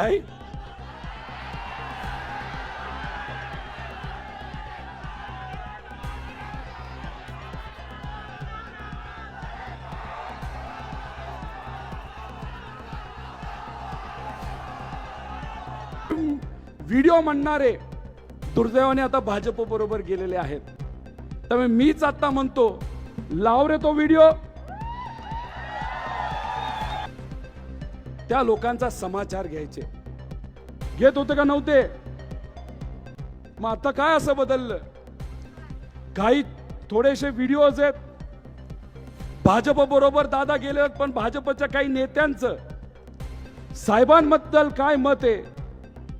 आहे व्हिडिओ म्हणणारे दुर्दैवाने आता भाजप बरोबर गेलेले आहेत. त्यामुळे मीच आता म्हणतो लाव रे तो व्हिडिओ त्या लोकांचा समाचार घ्यायचे. घेत होते का नव्हते? मग आता काय असं बदललं? काही थोडेसे व्हिडिओज आहेत. भाजप बरोबर दादा गेले आहेत, पण भाजपच्या काही नेत्यांचं. साहेबांबद्दल काय मत आहे?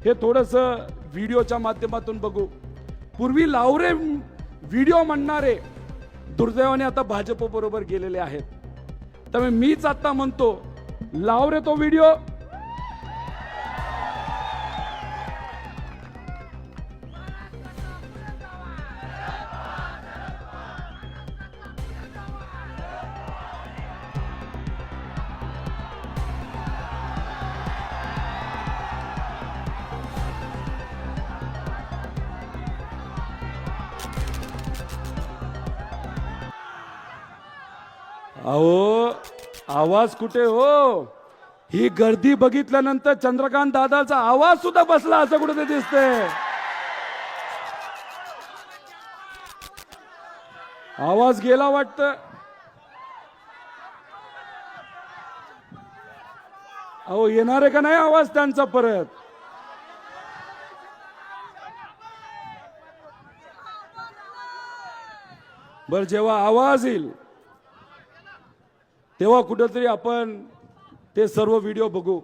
हे थोडस व्हिडिओच्या माध्यमातून बघू. पूर्वी लावरे व्हिडिओ म्हणणारे दुर्दैवाने आता भाजप बरोबर गेलेले आहेत. त्यामुळे मीच आता म्हणतो लाव रे तो व्हिडिओ अहो आवाज कुठे हो? ही गर्दी बघितल्यानंतर चंद्रकांत दादाचा आवाज सुद्धा बसला असं कुठे दिसते आवाज गेला वाटत. अहो येणार आहे का नाही आवाज त्यांचा परत? बर जेव्हा आवाज येईल तेव्हा कुठंतरी आपण ते सर्व व्हिडिओ बघू.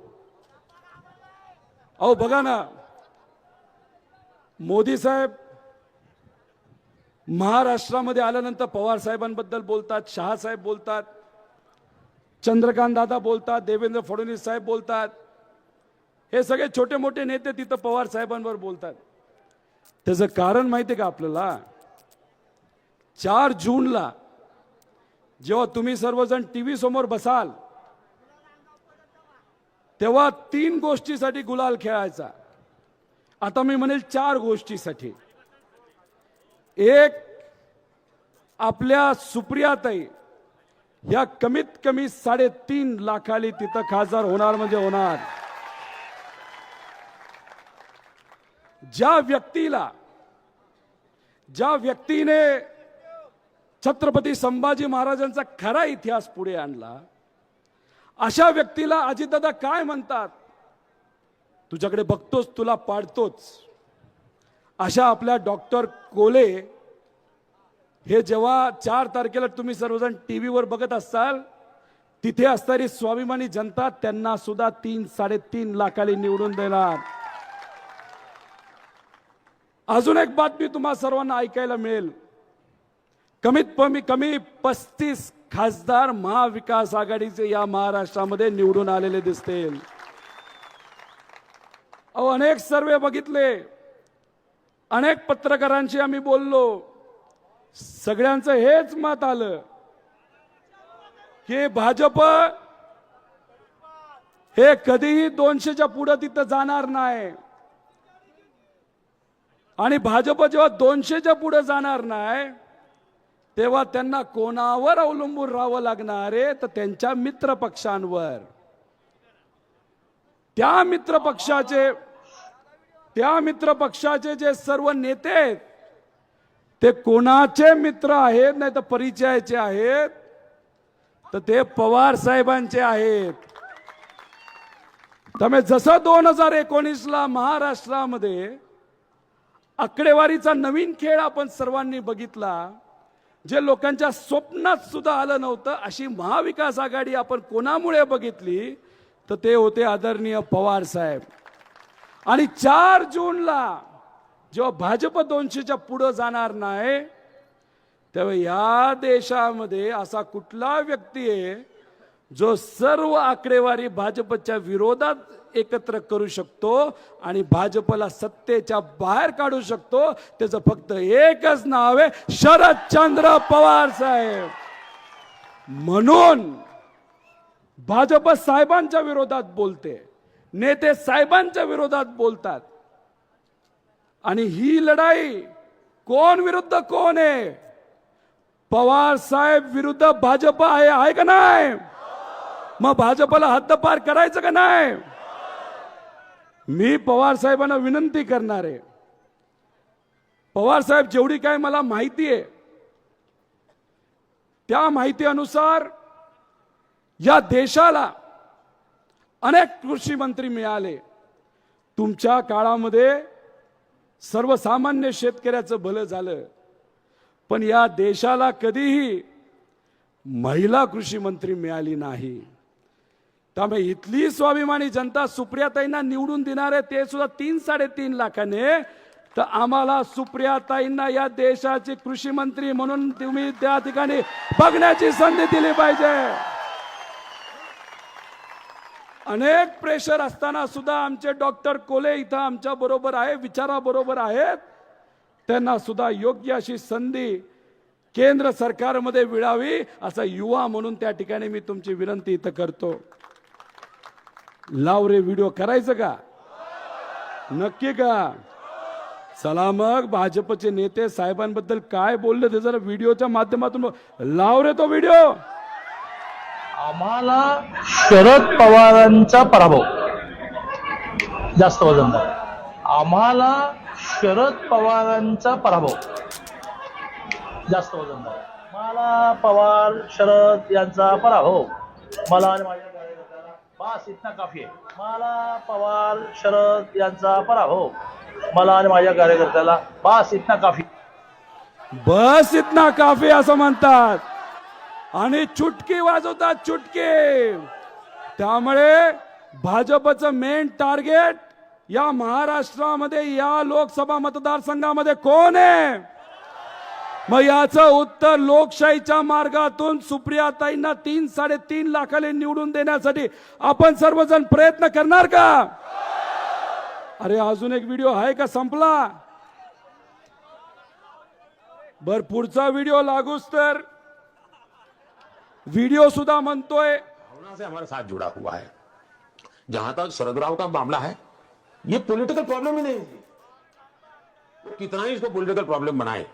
अहो बघा ना. मोदी साहेब महाराष्ट्रामध्ये आल्यानंतर पवार साहेबांबद्दल बोलतात शहासाहेब बोलतात चंद्रकांत दादा बोलतात देवेंद्र फडणवीस साहेब बोलतात. हे सगळे छोटे मोठे नेते तिथं पवार साहेबांवर बोलतात. त्याचं कारण माहिती आहे का आपल्याला? चार जूनला जेव्हा तुम्ही सर्वजण टीव्ही समोर बसाल तेव्हा तीन गोष्टीसाठी गुलाल खेळायचा. आता मी म्हणेल चार गोष्टीसाठी. एक आपल्या सुप्रियाताई ह्या कमीत कमी साडेतीन लाखाली तिथं खासदार होणार म्हणजे होणार. ज्या व्यक्तीला ज्या व्यक्तीने छत्रपती संभाजी महाराजांचा खरा इतिहास पुढे आणला. अशा व्यक्तीला अजितदादा काय म्हणतात? तुझ्याकडे बघतोच तुला पाडतोच. अशा आपल्या डॉक्टर कोले हे जेव्हा चार तारखेला तुम्ही सर्वजण टी व्हीवर बघत असाल तिथे असणारी स्वाभिमानी जनता त्यांना सुद्धा तीन साडेतीन लाखाली निवडून देणार. अजून एक बातमी तुम्हा सर्वांना ऐकायला मिळेल. कमीत कमी कमी पस्तीस खासदार महाविकास आघाडीचे या महाराष्ट्रामध्ये निवडून आलेले दिसतील. अहो अनेक सर्वे बघितले. अनेक पत्रकारांशी आम्ही बोललो. सगळ्यांचं हेच मत आलं की भाजप हे कधीही दोनशेच्या पुढं तिथं जाणार नाही. आणि भाजप जेव्हा दोनशेच्या पुढे जाणार नाही तेव्हा त्यांना कोणावर अवलंबून राहावं लागणार आहे? तर त्यांच्या मित्र पक्षांवर. त्या मित्र पक्षाचे त्या मित्र पक्षाचे जे सर्व नेते आहेत ते कोणाचे मित्र आहेत नाही तर परिचयाचे आहेत? तर ते पवार साहेबांचे आहेत. त्यामुळे जसं दोन हजार एकोणीसला महाराष्ट्रामध्ये आकडेवारीचा नवीन खेळ आपण सर्वांनी बघितला जे लोकांच्या स्वप्नात सुद्धा आलं नव्हतं अशी महाविकास आघाडी आपण कोणामुळे बघितली तर ते होते आदरणीय पवार साहेब. आणि चार जूनला जेव्हा भाजप दोनशेच्या पुढं जाणार नाही तेव्हा या देशामध्ये असा कुठला व्यक्ती आहे जो सर्व आकडेवारी भाजपच्या विरोधात एकत्र करू शकतो आणि भाजपला सत्तेच्या बाहेर काढू शकतो. त्याचं फक्त एकच नाव आहे शरदचंद्र पवार साहेब. म्हणून भाजप साहेबांच्या विरोधात बोलते नेते साहेबांच्या विरोधात बोलतात. आणि ही लढाई कोण विरुद्ध कोण आहे? पवार साहेब विरुद्ध भाजप आहे आहे का नाही? मग भाजपला हद्दपार करायचं का नाही? मी पवार साहेबांना विनंती करणार आहे. पवार साहेब जेवढी काय मला माहिती आहे त्या माहितीनुसार या देशाला अनेक कृषी मंत्री मिळाले. तुमच्या काळामध्ये सर्वसामान्य शेतकऱ्याचं भलं झालं. पण या देशाला कधीही महिला कृषी मंत्री मिळाली नाही. त्यामुळे इथली स्वाभिमानी जनता सुप्रियाताईंना निवडून देणार आहे ते सुद्धा तीन साडेतीन लाखाने. तर आम्हाला सुप्रियाताईंना या देशाचे कृषी मंत्री म्हणून तुम्ही त्या ठिकाणी बघण्याची संधी दिली पाहिजे. अनेक प्रेशर असताना सुद्धा आमचे डॉक्टर कोले इथं आमच्या बरोबर आहे विचाराबरोबर आहेत. त्यांना सुद्धा योग्य अशी संधी केंद्र सरकारमध्ये मिळावी असा युवा म्हणून त्या ठिकाणी मी तुमची विनंती इथं करतो. लाव रे व्हिडिओ करायचं का? नक्की का? चला मग भाजपचे नेते साहेबांबद्दल काय बोलले ते जरा व्हिडिओच्या माध्यमातून लाव रे तो व्हिडिओ आम्हाला शरद पवारांचा पराभव. जास्त वजनदार आम्हाला शरद पवारांचा पराभव. जास्त वजनदार मला पवार शरद यांचा पराभव. मला आणि माझ्या बास इतना काफी आहे मला पवार शरद यांचा पराभव। मला आणि माझ्या कार्यकर्त्याला बास इतना काफी बस इतना काफी असं म्हणतात. आणि चुटकी वाजवतात चुटकी. त्यामुळे भाजपचं मेन टार्गेट या महाराष्ट्रामध्ये या लोकसभा मतदारसंघामध्ये कोण आहे? मग याचं उत्तर लोकशाहीच्या मार्गातून सुप्रियाताईंना तीन साडेतीन लाखाले निवडून देण्यासाठी आपण सर्वजण प्रयत्न करणार का? अरे अजून एक व्हिडिओ आहे का संपला? बर पुढचा व्हिडिओ लागूच तर. व्हिडिओ सुद्धा म्हणतोय. भावना से हमारे साथ जुड़ा हुआ है। जहां तक शरद राव का मामला है ये पॉलिटिकल प्रॉब्लम ही नहीं कितना ही इसको पॉलिटिकल प्रॉब्लम बनाए।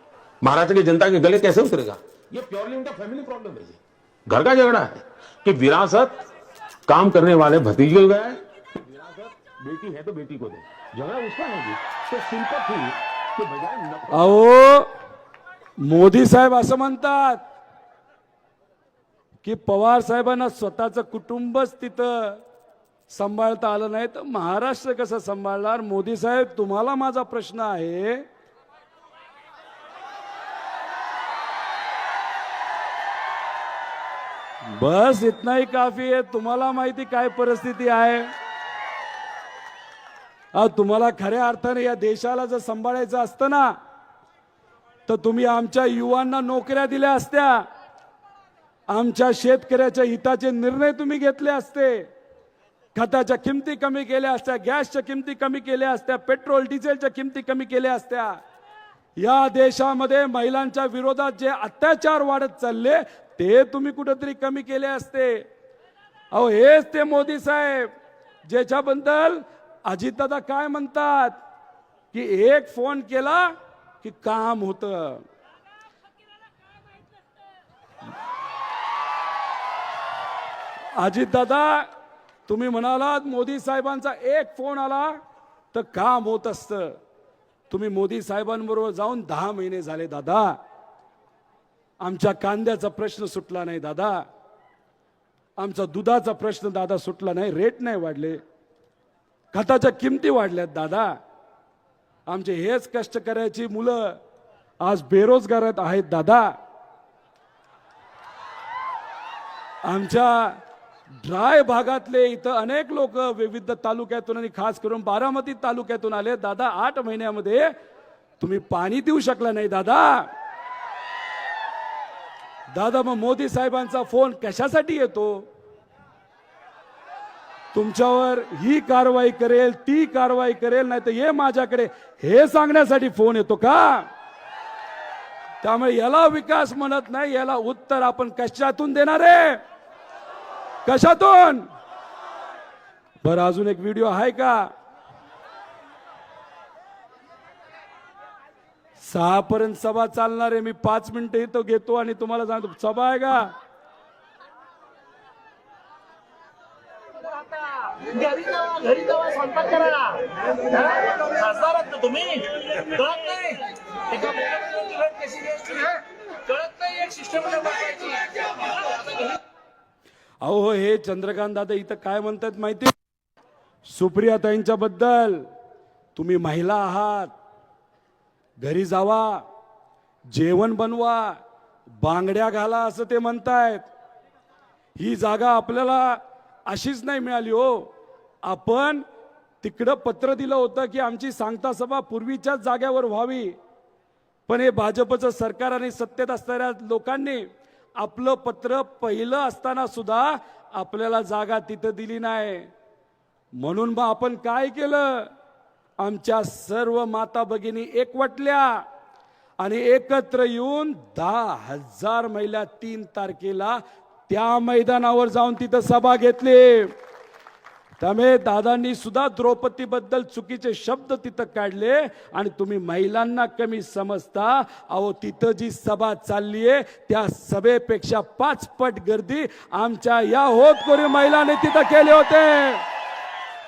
महाराष्ट्र की जनता के गले कैसे उतरेगा? ये प्योरली उनका फैमिली प्रॉब्लम है घर का झगड़ा है कि विरासत काम करने वाले भतीजे को गए। विरासत बेटी है तो बेटी को दे। झगड़ा उसका नहीं जी। तो सिंपल थी कि बजाय अहो मोदी साहेब असं म्हणतात की पवार साहेबांना स्वतःचं कुटुंबच तिथं सांभाळता आलं नाही. तर महाराष्ट्र कसं सांभाळणार? मोदी साहेब तुम्हाला माझा प्रश्न आहे बस इतना ही काफी आहे. तुम्हाला माहिती काय परिस्थिती आहे? तुम्हाला खऱ्या अर्थाने या देशाला जर सांभाळायचं असतं ना तर तुम्ही आमच्या युवांना नोकऱ्या दिल्या असत्या. आमच्या शेतकऱ्याच्या हिताचे निर्णय तुम्ही घेतले असते. खताच्या किमती कमी केल्या असत्या गॅसच्या किमती कमी केल्या असत्या पेट्रोल डिझेलच्या किमती कमी केल्या असत्या. या देशामध्ये महिलांच्या विरोधात जे अत्याचार वाढत चालले ते तुम्ही कुठंतरी कमी केले असते. अहो हेच ते मोदी साहेब ज्याच्याबद्दल अजितदादा काय म्हणतात की एक फोन केला की काम होतं. अजितदादा तुम्ही म्हणालात मोदी साहेबांचा एक फोन आला तर काम होत असतं. तुम्ही मोदी साहेबांबरोबर जाऊन दहा महिने झाले दादा. आमच्या कांद्याचा प्रश्न सुटला नाही दादा. आमचा दुधाचा प्रश्न दादा सुटला नाही. रेट नाही वाढले. खताच्या किमती वाढल्यात दादा. आमचे हेच कष्ट करायची मुलं आज बेरोजगार आहेत दादा. आमच्या ड्राय भागातले इथं अनेक लोक विविध तालुक्यातून आणि खास करून बारामती तालुक्यातून आले. दादा आठ महिन्यामध्ये तुम्ही पाणी देऊ शकला नाही दादा. दादा मग मोदी साहेबांचा फोन कशासाठी येतो? तुमच्यावर ही कारवाई करेल ती कारवाई करेल नाही तर ये माझ्याकडे हे सांगण्यासाठी फोन येतो का? त्यामुळे याला विकास म्हणत नाही याला उत्तर आपण कशातून देणार आहे? कशातून? बरं अजून एक व्हिडिओ आहे का? सहापर्यंत सभा चालणार आहे. मी पाच मिनिटं इथं घेतो आणि तुम्हाला सांगतो सभा आहे का? घरी जावा स्वयंपाक करा तुम्ही कळत नाही कळत नाही एक सिस्टम अहो हे चंद्रकांत दादा इथं काय म्हणतात माहिती? सुप्रिया ताईंच्या बद्दल. तुम्ही महिला आहात. घरी जावा जेवण बनवा बांगड्या घाला असं ते म्हणतायत. ही जागा आपल्याला अशीच नाही मिळाली हो. आपण तिकडं पत्र दिलं होतं की आमची सांगता सभा पूर्वीच्याच जाग्यावर व्हावी. पण हे भाजपचं सरकार आणि सत्तेत असणाऱ्या लोकांनी आपलं पत्र पहिलं असताना सुद्धा आपल्याला जागा तिथं दिली नाही. म्हणून मग आपण काय केलं? आमच्या सर्व माता भगिनी एकवटल्या आणि एकत्र येऊन दहा हजार महिला तीन तारखेला त्या मैदानावर जाऊन तिथं सभा घेतली. त्यामुळे दादांनी सुद्धा द्रौपदीबद्दल चुकीचे शब्द तिथं काढले आणि तुम्ही महिलांना कमी समजता. अहो तिथं जी सभा चालली आहे त्या सभेपेक्षा पाच पट गर्दी आमच्या या होतकरी महिलांनी तिथं केले होते.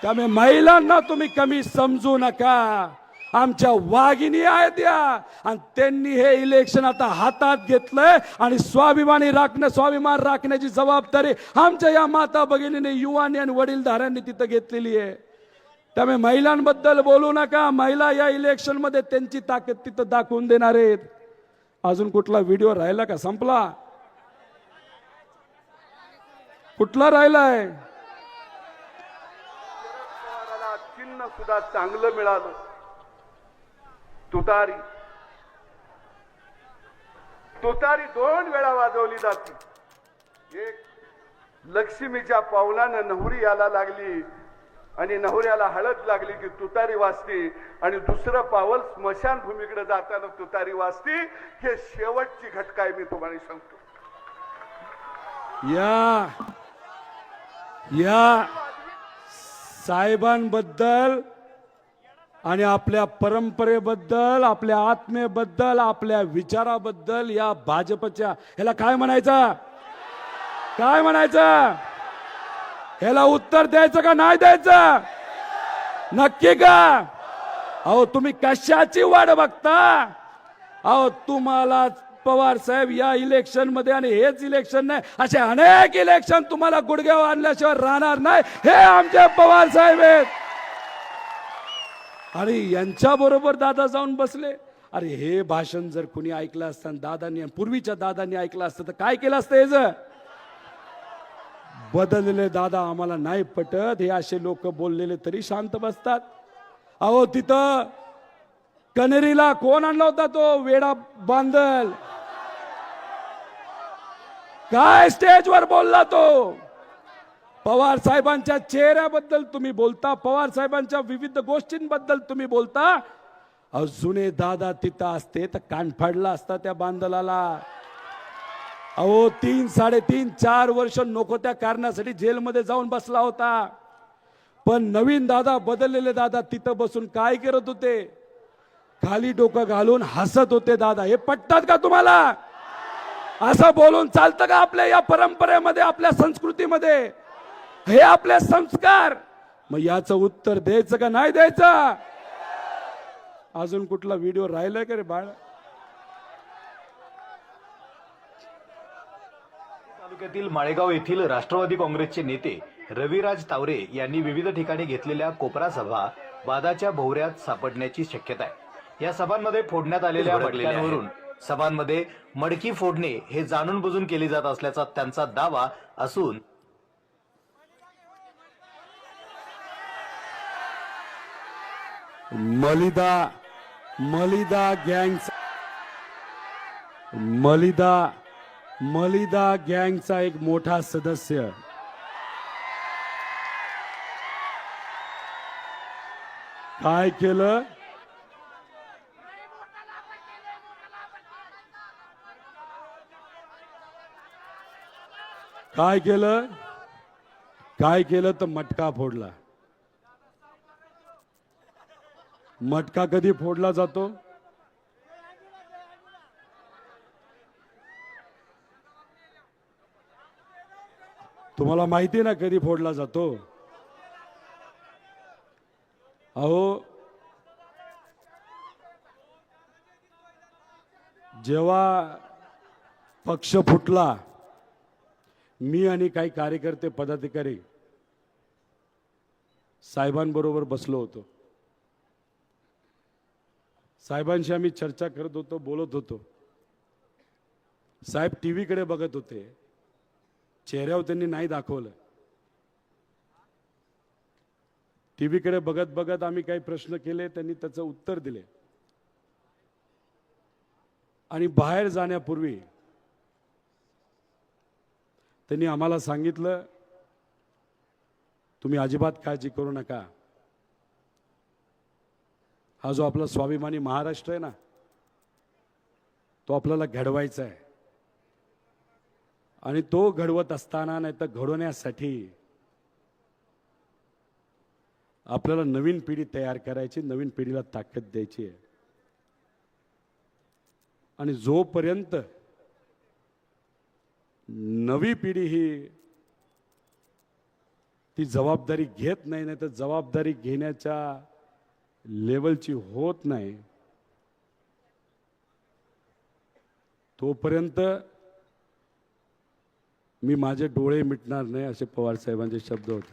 त्यामुळे महिलांना तुम्ही कमी समजू नका. आमच्या वाघिणी आहेत या आणि त्यांनी हे इलेक्शन आता हातात घेतलंय आणि स्वाभिमानी राखणं स्वाभिमान राखण्याची जबाबदारी आमच्या या माता भगिनीने युवानी आणि वडीलधाऱ्यांनी तिथं घेतलेली आहे. त्यामुळे महिलांबद्दल बोलू नका. महिला या इलेक्शनमध्ये त्यांची ताकद तिथं दाखवून देणार आहेत. अजून कुठला व्हिडिओ राहिला का? संपला? कुठला राहिलाय? पवाराला सुद्धा चांगलं मिळालं. तुतारी. तुतारी दोन वेळा वाजवली जाते. एक लक्ष्मीच्या पावलानं नहुरी याला लागली आणि नवऱ्याला हळद लागली की तुतारी वाजते आणि दुसरं पावल स्मशानभूमीकडे जाताना तुतारी वाजते. हे शेवटची घटका आहे मी तुम्हाला सांगतो. या. या. साहेबांबद्दल आणि आपल्या परंपरेबद्दल आपल्या आत्मेबद्दल आपल्या विचाराबद्दल या भाजपच्या ह्याला काय म्हणायचं? काय म्हणायचं? ह्याला उत्तर द्यायचं का नाही द्यायचं? नक्की का? अहो तुम्ही कशाची वाट बघता? अहो तुम्हाला पवार साहेब या इलेक्शनमध्ये आणि हेच इलेक्शन नाही असे अनेक इलेक्शन तुम्हाला गुडघ्यावर आणल्याशिवाय राहणार नाही. हे आमचे पवार साहेब आहेत. आणि यांच्या बरोबर दादा जाऊन बसले. अरे हे भाषण जर कुणी ऐकलं असतं दादांनी पूर्वीच्या दादांनी ऐकलं असतं तर काय केलं असतं याचं बदललेले दादा आम्हाला नाही पटत हे असे लोक बोललेले तरी शांत बसतात. अहो तिथं कनेरीला कोण आणला होता तो वेडा बांधल काय स्टेजवर बोलला तो? पवार साहेबांच्या चेहऱ्याबद्दल तुम्ही बोलता पवार साहेबांच्या विविध गोष्टींबद्दल तुम्ही बोलता? अहो, जुने दादा तिथं असते तर कान फाडला असता त्या बांधलाला अहो तीन साडेतीन चार वर्ष नको त्या कारणासाठी जेलमध्ये जाऊन बसला होता. पण नवीन दादा बदललेले दादा तिथं बसून काय करत होते? खाली डोकं घालून हसत होते दादा. हे पटतात का तुम्हाला? असं बोलून चालतं का आपल्या या परंपरेमध्ये आपल्या संस्कृतीमध्ये? हे आपले संस्कार. मग याचं उत्तर द्यायचं का नाही द्यायचं? अजून कुठला व्हिडिओ राहिलाय का रे बाळ? तालुक्यातील माळेगाव येथील राष्ट्रवादी काँग्रेसचे नेते रविराज तावरे यांनी विविध ठिकाणी घेतलेल्या कोपरा सभा वादाच्या भोवऱ्यात सापडण्याची शक्यता आहे. या सभांमध्ये फोडण्यात आलेल्या मडक्यांवरून सभांमध्ये मडकी फोडणे हे जाणून बुजून केली जात असल्याचा त्यांचा दावा असून मलिदा मलिदा गँगचा मलिदा मलिदा गँगचा एक मोठा सदस्य. काय केलं? काय केलं? काय केलं तर मटका फोडला. मटका कधी फोडला जातो? तुम्हाला माहिती ना कधी फोडला जातो? अहो जेव्हा पक्ष फुटला मी आणि काही कार्यकर्ते पदाधिकारी साहेबांबरोबर बसलो होतो. साहेबांशी आम्ही चर्चा करत होतो बोलत होतो. साहेब टीव्हीकडे बघत होते. चेहऱ्यावर त्यांनी नाही दाखवलं. टीव्हीकडे बघत बघत आम्ही काही प्रश्न केले त्यांनी त्याचं उत्तर दिले. आणि बाहेर जाण्यापूर्वी त्यांनी आम्हाला सांगितलं तुम्ही अजिबात काळजी करू नका. हा जो आपला स्वाभिमानी महाराष्ट्र आहे ना तो आपल्याला घडवायचा आहे. आणि तो घडवत असताना नाही तर घडवण्यासाठी आपल्याला नवीन पिढी तयार करायची नवीन पिढीला ताकद द्यायची आहे. आणि जोपर्यंत नवी पिढी ही ती जबाबदारी घेत नाही नाही तर जबाबदारी घेण्याच्या लेवलची होत नाही. तोपर्यंत मी माझे डोळे मिटणार नाही असे पवार साहेबांचे शब्द होते.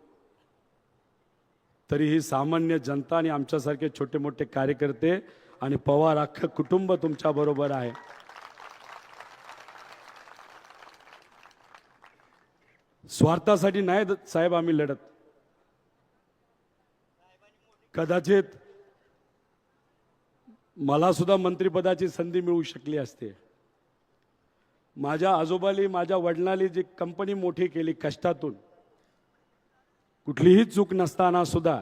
तरी ही सामान्य जनता आणि आमच्यासारखे छोटे मोठे कार्यकर्ते आणि पवार अख्खं कुटुंब तुमच्या बरोबर आहे. स्वार्थासाठी नाही द- साहेब आम्ही लढत. कदाचित मला सुद्धा मंत्रिपदाची संधी मिळू शकली असते. माझ्या आजोबाली माझ्या वडिलांनी जी कंपनी मोठी केली कष्टातून कुठलीही चूक नसताना सुद्धा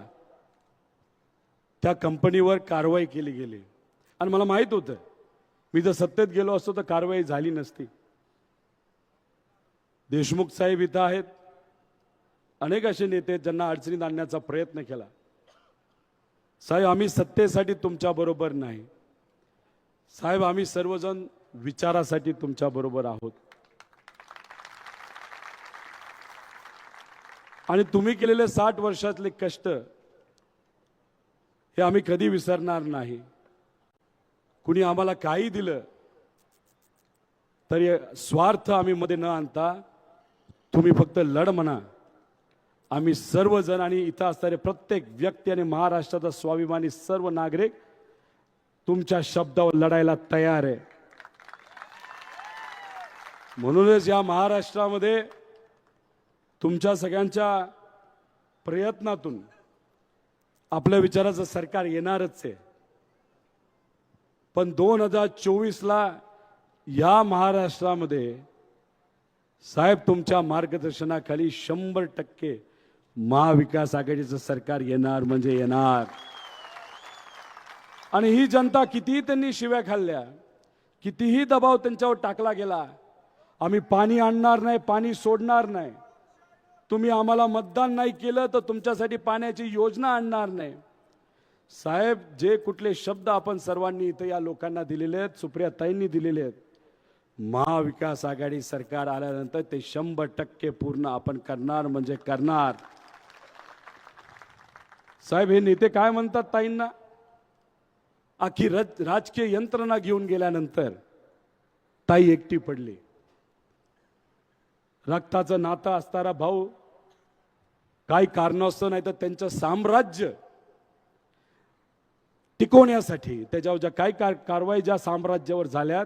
त्या कंपनीवर कारवाई केली गेली. आणि मला माहीत होतं मी जर सत्तेत गेलो असतो तर कारवाई झाली नसती. देशमुख साहेब इथं आहेत. अनेक असे नेते ज्यांना अडचणीत आणण्याचा प्रयत्न केला. साहेब आम्ही सत्तेसाठी तुमच्याबरोबर नाही. साहेब आम्ही सर्वजण विचारासाठी तुमच्याबरोबर आहोत. आणि तुम्ही केलेले साठ वर्षातले कष्ट हे आम्ही कधी विसरणार नाही. कुणी आम्हाला काही दिलं तरी स्वार्थ आम्ही मध्ये न आणता तुम्ही फक्त लढ म्हणा. आम्ही सर्वजण आणि इथं असणारे प्रत्येक व्यक्ती आणि महाराष्ट्राचा स्वाभिमानी सर्व नागरिक तुमच्या शब्दावर लढायला तयार आहे. म्हणूनच या महाराष्ट्रामध्ये तुमच्या सगळ्यांच्या प्रयत्नातून आपल्या विचाराचं सरकार येणारच आहे. पण दोन हजार चोवीसला या महाराष्ट्रामध्ये साहेब तुमच्या मार्गदर्शनाखाली शंभर टक्के महाविकास आघाडीचं सरकार येणार म्हणजे येणार. आणि ही जनता कितीही त्यांनी शिव्या खाल्ल्या कितीही दबाव त्यांच्यावर टाकला गेला आम्ही पाणी आणणार नाही पाणी सोडणार नाही. तुम्ही आम्हाला मतदान नाही केलं तर तुमच्यासाठी पाण्याची योजना आणणार नाही. साहेब जे कुठले शब्द आपण सर्वांनी इथं या लोकांना दिलेले आहेत सुप्रियाताईंनी दिलेले आहेत महाविकास आघाडी सरकार आल्यानंतर ते शंभर टक्के पूर्ण आपण करणार म्हणजे करणार. साहेब हे नेते काय म्हणतात ताईंना? आखी रज राजकीय यंत्रणा घेऊन गेल्यानंतर ताई एकटी पडली. रक्ताचं नातं असणारा भाऊ काही कारणास्तव नाही तर त्यांचं साम्राज्य टिकवण्यासाठी त्याच्यावर ज्या काही कार कारवाई ज्या साम्राज्यावर झाल्यात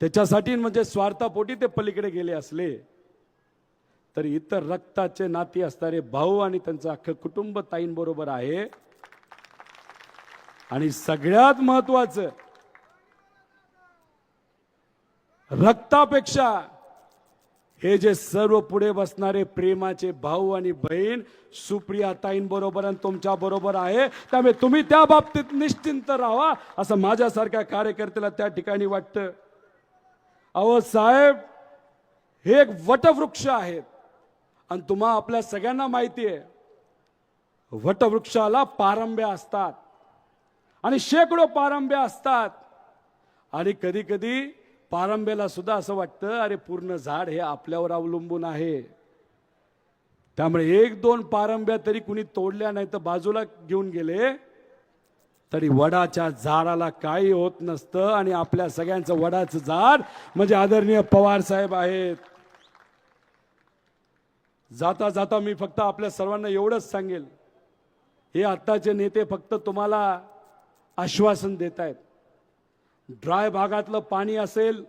त्याच्यासाठी म्हणजे स्वार्थापोटी ते पलीकडे गेले असले तर इतर रक्ताचे नाती असणारे भाऊ आणि त्यांचं अख्खं कुटुंब ताईंबरोबर आहे. आणि सगळ्यात महत्वाचं रक्तापेक्षा हे जे सर्व पुढे बसणारे प्रेमाचे भाऊ आणि बहीण सुप्रिया ताईंबरोबर आणि तुमच्या बरोबर आहे. त्यामुळे तुम्ही त्या बाबतीत निश्चिंत राहा असं माझ्यासारख्या कार्यकर्त्याला त्या ठिकाणी वाटतं. अहो साहेब हे एक वटवृक्ष आहेत आणि तुम्हा आपल्या सगळ्यांना माहिती आहे वटवृक्षाला पारंब्या असतात. आणि शेकडो पारंब्या असतात. आणि कधी कधी पारंब्याला सुद्धा असं वाटतं अरे पूर्ण झाड हे आपल्यावर अवलंबून आहे. त्यामुळे एक दोन पारंब्या तरी कुणी तोडल्या नाही तर बाजूला घेऊन गेले तरी वडाच्या झाडाला काही होत नसतं आणि आपल्या सगळ्यांचं वडाचं झाड म्हणजे आदरणीय पवार साहेब आहेत. जाता जाता मी फक्त आपल्या सर्वांना एवढंच सांगेल. हे आत्ताचे नेते फक्त तुम्हाला आश्वासन देत आहेत ड्राय भागातलं पाणी असेल